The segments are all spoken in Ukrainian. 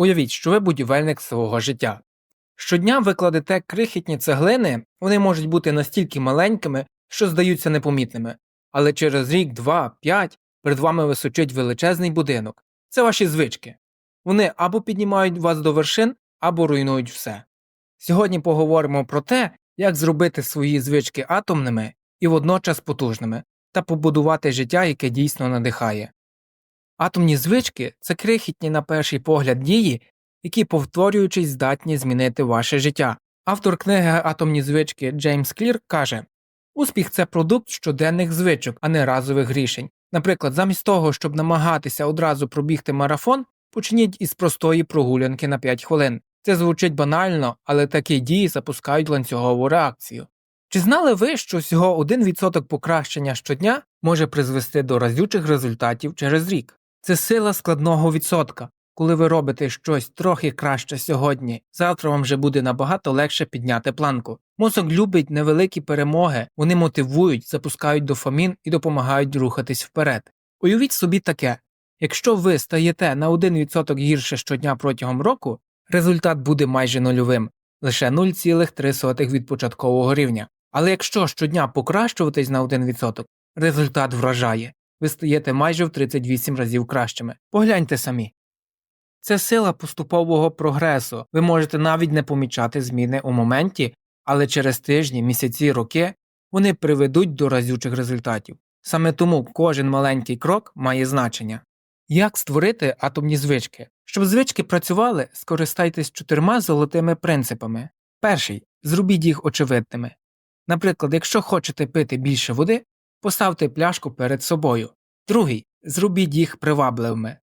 Уявіть, що ви будівельник свого життя. Щодня ви кладете крихітні цеглини, вони можуть бути настільки маленькими, що здаються непомітними, але через рік, два, п'ять перед вами височить величезний будинок. Це ваші звички. Вони або піднімають вас до вершин, або руйнують все. Сьогодні поговоримо про те, як зробити свої звички атомними і водночас потужними, та побудувати життя, яке дійсно надихає. Атомні звички це крихітні на перший погляд дії, які, повторюючись, здатні змінити ваше життя. Автор книги Атомні звички Джеймс Клір каже Успіх це продукт щоденних звичок, а не разових рішень. Наприклад, замість того, щоб намагатися одразу пробігти марафон, почніть із простої прогулянки на 5 хвилин. Це звучить банально, але такі дії запускають ланцюгову реакцію. Чи знали ви, що всього 1% покращення щодня може призвести до разючих результатів через рік? Це сила складного відсотка. Коли ви робите щось трохи краще сьогодні, завтра вам вже буде набагато легше підняти планку. Мозок любить невеликі перемоги, вони мотивують, запускають дофамін і допомагають рухатись вперед. Уявіть собі таке якщо ви стаєте на 1% гірше щодня протягом року, результат буде майже нульовим, лише 0,3 від початкового рівня. Але якщо щодня покращуватись на 1%, результат вражає, ви стаєте майже в 38 разів кращими. Погляньте самі. Це сила поступового прогресу. Ви можете навіть не помічати зміни у моменті, але через тижні, місяці, роки вони приведуть до разючих результатів. Саме тому кожен маленький крок має значення. Як створити атомні звички? Щоб звички працювали, скористайтесь чотирма золотими принципами. Перший зробіть їх очевидними. Наприклад, якщо хочете пити більше води, поставте пляшку перед собою. Другий зробіть їх привабливими.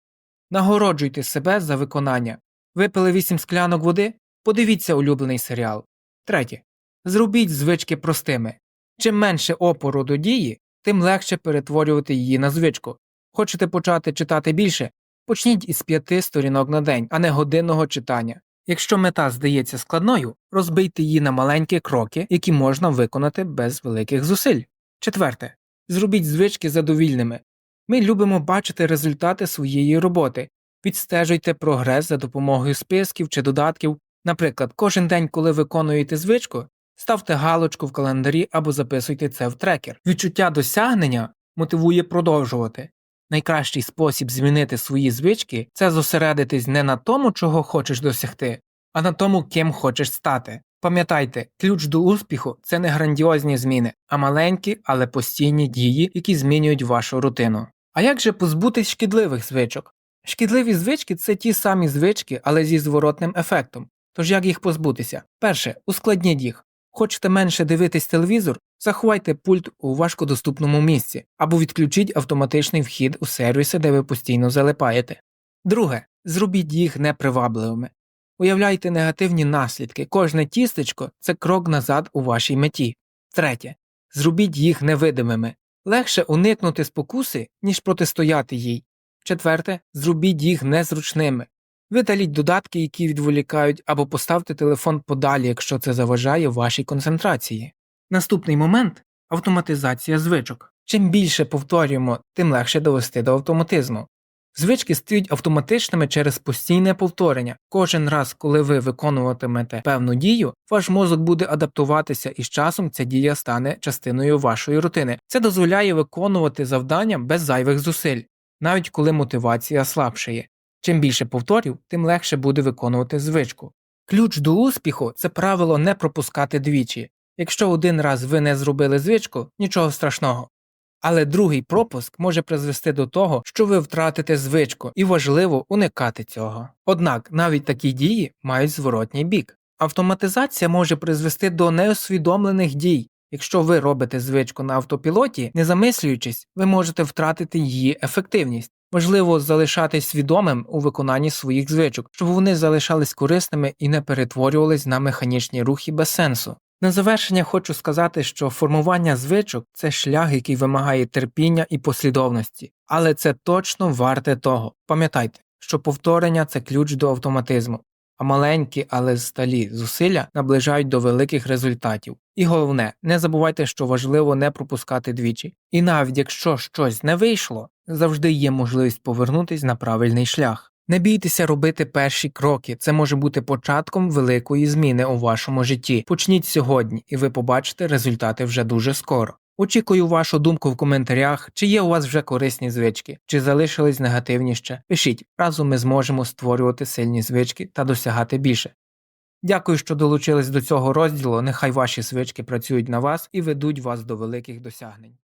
Нагороджуйте себе за виконання. Випили 8 склянок води, подивіться улюблений серіал. Третє. Зробіть звички простими. Чим менше опору до дії, тим легше перетворювати її на звичку. Хочете почати читати більше? Почніть із п'яти сторінок на день, а не годинного читання. Якщо мета здається складною, розбийте її на маленькі кроки, які можна виконати без великих зусиль. Четверте. Зробіть звички задовільними. Ми любимо бачити результати своєї роботи. Відстежуйте прогрес за допомогою списків чи додатків. Наприклад, кожен день, коли виконуєте звичку, ставте галочку в календарі або записуйте це в трекер. Відчуття досягнення мотивує продовжувати. Найкращий спосіб змінити свої звички це зосередитись не на тому, чого хочеш досягти, а на тому, ким хочеш стати. Пам'ятайте, ключ до успіху це не грандіозні зміни, а маленькі, але постійні дії, які змінюють вашу рутину. А як же позбутись шкідливих звичок? Шкідливі звички це ті самі звички, але зі зворотним ефектом. Тож як їх позбутися? Перше, ускладніть їх. Хочете менше дивитись телевізор? Заховайте пульт у важкодоступному місці або відключіть автоматичний вхід у сервіси, де ви постійно залипаєте. Друге, зробіть їх непривабливими. Уявляйте негативні наслідки, кожне тістечко це крок назад у вашій меті. Третє. Зробіть їх невидимими. Легше уникнути спокуси, ніж протистояти їй. Четверте, зробіть їх незручними. Видаліть додатки, які відволікають, або поставте телефон подалі, якщо це заважає вашій концентрації. Наступний момент автоматизація звичок. Чим більше повторюємо, тим легше довести до автоматизму. Звички стають автоматичними через постійне повторення. Кожен раз, коли ви виконуватимете певну дію, ваш мозок буде адаптуватися і з часом ця дія стане частиною вашої рутини. Це дозволяє виконувати завдання без зайвих зусиль, навіть коли мотивація слабшає. Чим більше повторів, тим легше буде виконувати звичку. Ключ до успіху це правило не пропускати двічі. Якщо один раз ви не зробили звичку, нічого страшного. Але другий пропуск може призвести до того, що ви втратите звичку, і важливо уникати цього. Однак навіть такі дії мають зворотній бік. Автоматизація може призвести до неосвідомлених дій. Якщо ви робите звичку на автопілоті, не замислюючись, ви можете втратити її ефективність. Важливо залишатись свідомим у виконанні своїх звичок, щоб вони залишались корисними і не перетворювались на механічні рухи без сенсу. На завершення хочу сказати, що формування звичок це шлях, який вимагає терпіння і послідовності, але це точно варте того. Пам'ятайте, що повторення це ключ до автоматизму, а маленькі, але сталі зусилля наближають до великих результатів. І головне, не забувайте, що важливо не пропускати двічі. І навіть якщо щось не вийшло, завжди є можливість повернутися на правильний шлях. Не бійтеся робити перші кроки. Це може бути початком великої зміни у вашому житті. Почніть сьогодні, і ви побачите результати вже дуже скоро. Очікую вашу думку в коментарях, чи є у вас вже корисні звички, чи залишились негативні ще. Пишіть, разом ми зможемо створювати сильні звички та досягати більше. Дякую, що долучились до цього розділу. Нехай ваші звички працюють на вас і ведуть вас до великих досягнень.